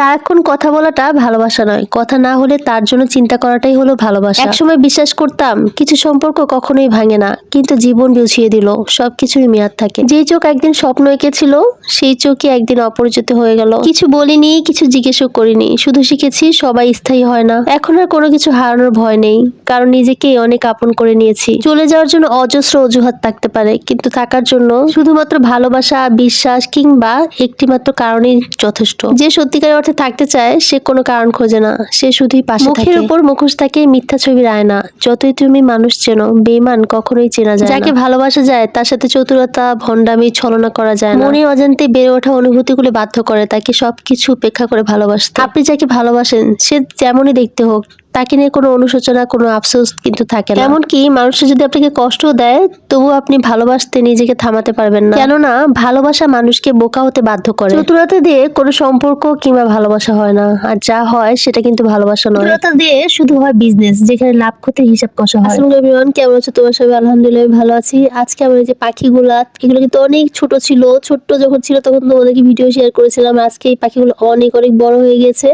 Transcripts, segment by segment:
সারাক্ষণ কথা বলাটা ভালোবাসা নয়। কথা না হলে তার জন্য চিন্তা করাটাই হলো ভালোবাসা। একসময় বিশ্বাস করতাম, কিছু সম্পর্ক কখনোই ভাঙে না, কিন্তু জীবন বুঝিয়ে দিল সবকিছুরই মেয়াদ থাকে। যে চোখ একদিন স্বপ্ন এঁকেছিল, সেই চোখই একদিন অপরিচিত হয়ে গেল। কিছু বলিনি, কিছু জিজ্ঞেসও করিনি, শুধু শিখেছি সবাই স্থায়ী হয় না। এখন আর কোনো কিছু হারানোর ভয় নেই, কারণ নিজেকে অনেক আপন করে নিয়েছি। চলে যাওয়ার জন্য অজস্র অজুহাত থাকতে পারে, কিন্তু থাকার জন্য শুধুমাত্র ভালোবাসা, বিশ্বাস কিংবা একটিমাত্র কারণেই যথেষ্ট। যে সত্যিকার অর্থে থাকতে চায় সে কোনো কারণ খোঁজে না। সে শুধুই পাশে মুখের উপর মুখোশ থাকে মিথ্যা ছবির আয়না যতই তুমি মানুষ চেনো বেমান কখনোই চেনা যায় যাকে ভালোবাসা যায় তার সাথে চতুরতা ভণ্ডামি ছলনা করা যায় না। মনে অজান্তে বেড়ে ওঠা অনুভূতিগুলো বাধ্য করে তাকে সবকিছু উপেক্ষা করে ভালোবাসতে। আপনি যাকে ভালোবাসেন সে যেমনই দেখতে হোক তাকে নিয়ে কোনো অনুশোচনা কোনো আফসোস কিন্তু থাকে না। এমনকি মানুষের যদি আপনাকে কষ্ট দেয় তবু আপনি ভালোবাসতে নিজেকে থামাতে পারবেন না। কেননা ভালোবাসা মানুষকে বোকা হতে বাধ্য করে। চতুরতা দিয়ে কোনো সম্পর্ক কিংবা ভালোবাসা হয় না। আর যা হয় সেটা কিন্তু ভালোবাসা নয়। চতুরতা দিয়ে শুধু হয় বিজনেস যেখানে লাভ ক্ষতির হিসাব কষা হয়। আসসালামু আলাইকুম কেমন আছো তোমার সবাই? আলহামদুলিল্লাহ ভালো আছি। আজকে আমার এই যে পাখিগুলা এগুলো কিন্তু অনেক ছোট ছিল। ছোট্ট যখন ছিল তখন তোমাদেরকে ভিডিও শেয়ার করেছিলাম। আজকে এই পাখিগুলো অনেক অনেক বড় হয়ে গেছে।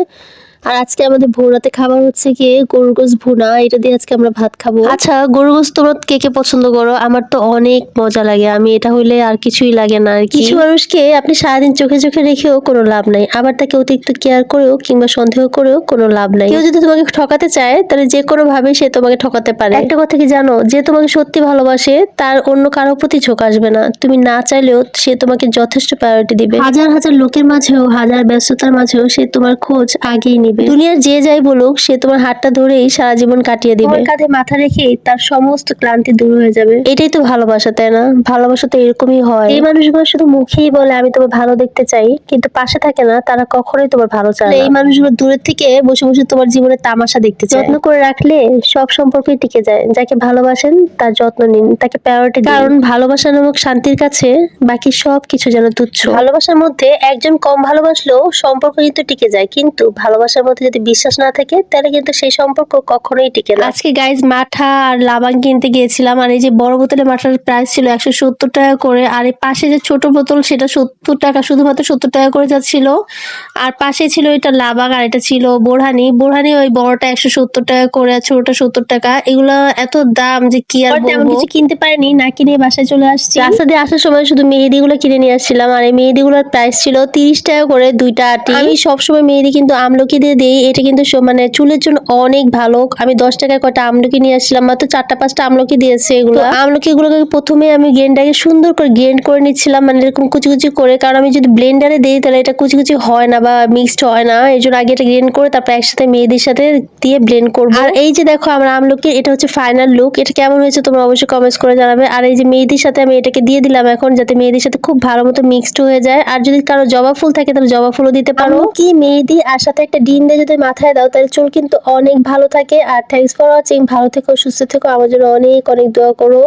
আর আজকে আমাদের ভোরাতে খাবার হচ্ছে কি গরুর গোস ভুনা এটা দিয়ে আজকে আমরা ভাত খাব। আচ্ছা গরুর গোস তোমরা কে কে পছন্দ করো? আমার তো অনেক মজা লাগে। আমি এটা হইলে আর কিছুই লাগে না আর কিছু মানুষকে আপনি সারাদিন চোখে চোখে রেখেও কোনো লাভ নাই। আবার তাকে অতিরিক্ত কেয়ার করেও কিংবা সন্দেহ করেও কোনো লাভ নাই। কেউ যদি তোমাকে ঠকাতে চায় তাহলে যে কোনো ভাবে সে তোমাকে ঠকাতে পারে। একটা কথা কি জানো? যে তোমাকে সত্যি ভালোবাসে তার অন্য কারও প্রতি ঝোঁক আসবে না। তুমি না চাইলেও সে তোমাকে যথেষ্ট প্রায়োরিটি দিবে। হাজার হাজার লোকের মাঝেও হাজার ব্যস্ততার মাঝেও সে তোমার খোঁজ আগেই নিবে। দুনিয়ার যে যাই বলুক সে তোমার হাতটা ধরেই সারা জীবন কাটিয়ে দিবে। তোমার কাঁধে মাথা রেখে তার সমস্ত ক্লান্তি দূর হয়ে যাবে। এটাই তো ভালোবাসা তাই না? ভালোবাসা তো এরকমই হয়। এই মানুষগুলো শুধু মুখেই বলে আমি তোমার ভালো দেখতে চাই। কিন্তু পাশে থাকে না তারা কখনোই তোমার ভালো চায় না। এই মানুষগুলো দূরের থেকে বসে বসে তোমার জীবনে তামাশা দেখতে চায়। যত্ন করে রাখলে সব সম্পর্কই টিকে যায়। যাকে ভালোবাসেন তার যত্ন নিন তাকে প্রায়োরিটি কারণ ভালোবাসা নামক শান্তির কাছে বাকি সব কিছু যেন তুচ্ছ। ভালোবাসার মধ্যে একজন কম ভালোবাসলেও সম্পর্ক কিন্তু টিকে যায়। কিন্তু ভালোবাসার মধ্যে যদি বিশ্বাস না থাকে তাহলে কিন্তু সেই সম্পর্ক কখনোই টিকে না। আজকে গাইজ মাঠা আর লাবাং কিনতে গিয়েছিলাম আর এই যে বড় বোতলে মাঠার প্রাইস ছিল একশো সত্তর টাকা করে আর এই পাশে যে ছোট বোতল সেটা সত্তর টাকা শুধুমাত্র সত্তর টাকা করে যাচ্ছিল। আর পাশে ছিল এটা লাবাং আর এটা ছিল বোরহানি। বোরহানি ওই বড়টা একশো সত্তর টাকা করে আর ছোটটা সত্তর টাকা। এগুলো এত দাম যে কি আর তেমন কিছু কিনতে পারিনি না কিনে বাসায় চলে আসছি। রাস্তা দিয়ে আসার সময় শুধু মেহেদি গুলো কিনে নিয়ে আসছিলাম আর এই মেহেদি গুলোর প্রাইস ছিল তিরিশ টাকা করে দুইটা আটি। আমি সবসময় মেহেদি কিন্তু আমলকি দিয়ে দিই এটা কিন্তু মানে চুলের জন্য অনেক ভালো। আমি দশ টাকায় কটা আমলকি নিয়ে আসছিলাম মাত্র চারটা পাঁচটা আমলকি দিয়েছে এগুলো। আমলকি গুলোকে প্রথমে আমি গ্রেন্ডারে সুন্দর করে গ্রেন্ড করে নিচ্ছিলাম মানে এরকম কুচি কুচি করে। কারণ আমি যদি ব্লেন্ডারে দিই তাহলে এটা কুচি কুচি হয় না বা মিক্সড হয় না। এই জন্য আগে এটা গ্রেন্ড করে তারপর একসাথে মেয়েদের সাথে দিয়ে ব্লেন্ড করব। আর এই যে দেখো আমার আমলকি এটা হচ্ছে ফাইনাল লুক। এটা কেমন হয়েছে তোমরা অবশ্যই কমেন্টস করে জানাবে। আর এই যে মেয়েদের সাথে আমি এটাকে দিয়ে দিলাম এখন যাতে মেয়েদের সাথে খুব ভালো মতো মিক্সড হয়ে যায়। আর যদি কারও জবা ফুল থাকে তাহলে জবা ফুলও দিতে পারো। কি মেহেদি আর সাথে একটা ডিম দিয়ে যদি মাথায় দাও, তাহলে চুল কিন্তু অনেক ভালো থাকে। আর থ্যাংকস ফর ওয়াচিং ভালো থেকো, সুস্থ থেকো। আমার জন্য অনেক অনেক দোয়া করো।